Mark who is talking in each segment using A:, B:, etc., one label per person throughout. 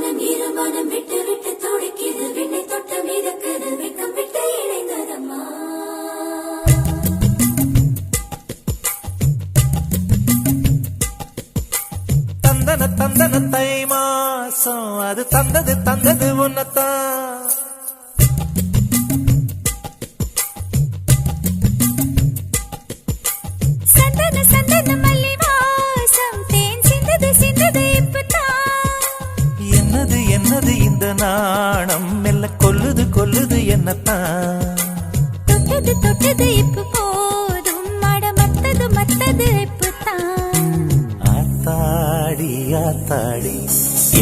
A: மனம் இரு மனம் விட்டு
B: விட்டு துடிக்குது. விண்ணை தொட்ட மிதக்குது. வெக்கம் விட்டு இணைந்ததம்மா.
A: தந்தன தந்தன தை மாசம். அது தந்தது தந்தது உன்னத்தான். இந்த நாணம் மெல்ல கொல்லுது கொல்லுது என்னத்தான்.
B: தொட்டது தொட்டது இப்ப போதும். மட மத்தது மத்தது இப்பதான்
A: ஆத்தாடி ஆத்தாடி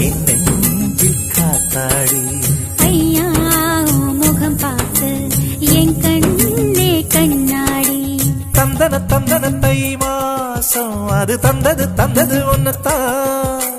A: என் நெஞ்சில் காத்தாடி.
B: ஐயா முகம் பார்த்து என் கண்ணே கண்ணாடி.
A: தந்தன தந்தன தை மாசம் அது தந்தது தந்தது உன்னத்தான்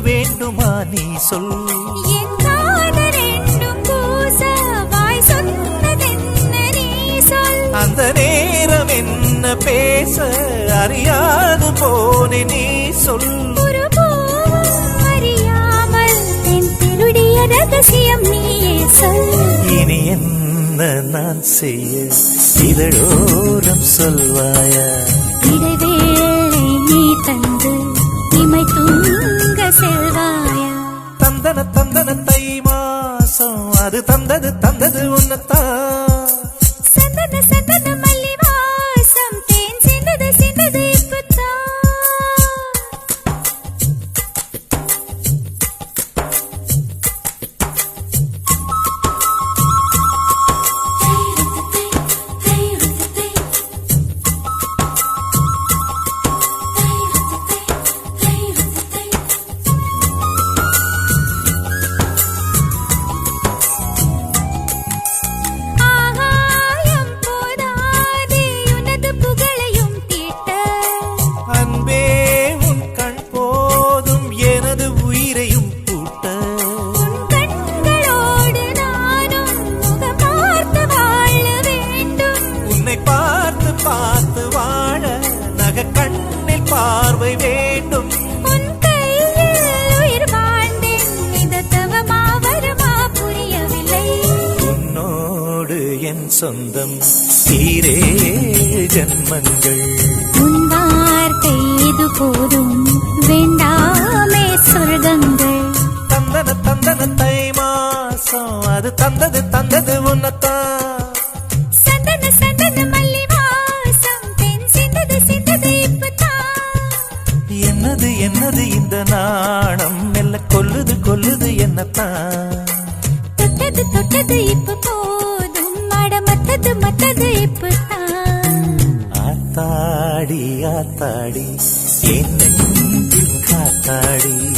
B: வேண்டுமா நீ சொல்.
A: அந்த நேரம் என்ன பேச அறியாது போனே நீ சொல்.
B: ரகசியம் நீயே சொல்.
A: இனி என்ன நான் செய்ய? இதழோரம் சொல்வாயா? அது தந்தது தந்தது உன்னத்தான் சொந்தம் சீரே ஜன்மங்கள்.
B: உன் வார்த்தை இது போதும் வேண்டாமே சொர்க்கங்கள்.
A: தந்தன தந்தன தை மாசம் அது தந்தது தந்தது உன்னத்தான்
B: சந்தன சந்தன மல்லி வாசம் தென் சிந்தது சிந்தது
A: என்னது என்னது இந்த நாணம்? மெல்ல கொல்லுது கொல்லுது என்னத்தான் ஆத்தாடி ஆத்தாடி என் காத்தாடி.